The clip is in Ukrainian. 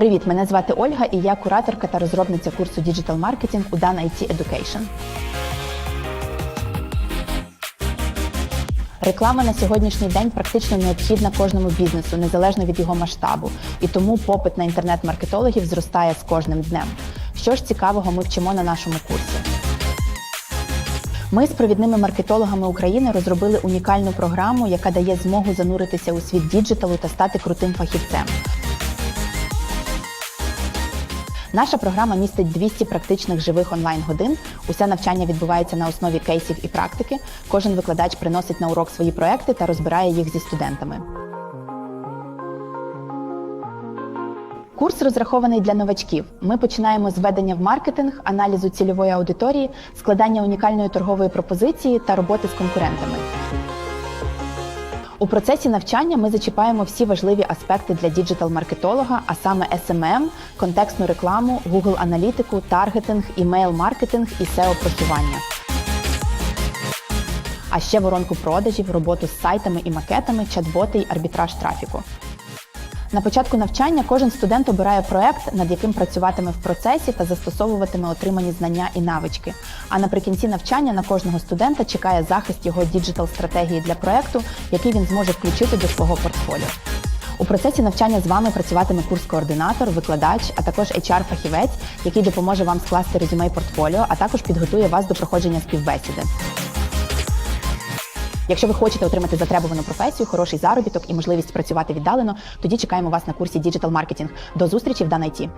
Привіт, мене звати Ольга, і я кураторка та розробниця курсу Digital Marketing у Dan IT Education. Реклама на сьогоднішній день практично необхідна кожному бізнесу, незалежно від його масштабу, і тому попит на інтернет-маркетологів зростає з кожним днем. Що ж цікавого ми вчимо на нашому курсі? Ми з провідними маркетологами України розробили унікальну програму, яка дає змогу зануритися у світ діджиталу та стати крутим фахівцем. Наша програма містить 200 практичних живих онлайн-годин. Усе навчання відбувається на основі кейсів і практики. Кожен викладач приносить на урок свої проекти та розбирає їх зі студентами. Курс розрахований для новачків. Ми починаємо з введення в маркетинг, аналізу цільової аудиторії, складання унікальної торгової пропозиції та роботи з конкурентами. У процесі навчання ми зачіпаємо всі важливі аспекти для діджитал-маркетолога, а саме SMM, контекстну рекламу, Google аналітику, таргетинг, імейл-маркетинг і SEO-просування. А ще воронку продажів, роботу з сайтами і макетами, чат-боти й арбітраж трафіку. На початку навчання кожен студент обирає проект, над яким працюватиме в процесі та застосовуватиме отримані знання і навички. А наприкінці навчання на кожного студента чекає захист його діджитал-стратегії для проекту, який він зможе включити до свого портфоліо. У процесі навчання з вами працюватиме курс-координатор, викладач, а також HR-фахівець, який допоможе вам скласти резюме і портфоліо, а також підготує вас до проходження співбесіди. Якщо ви хочете отримати затребувану професію, хороший заробіток і можливість працювати віддалено, тоді чекаємо вас на курсі Digital Marketing. До зустрічі в Данайті.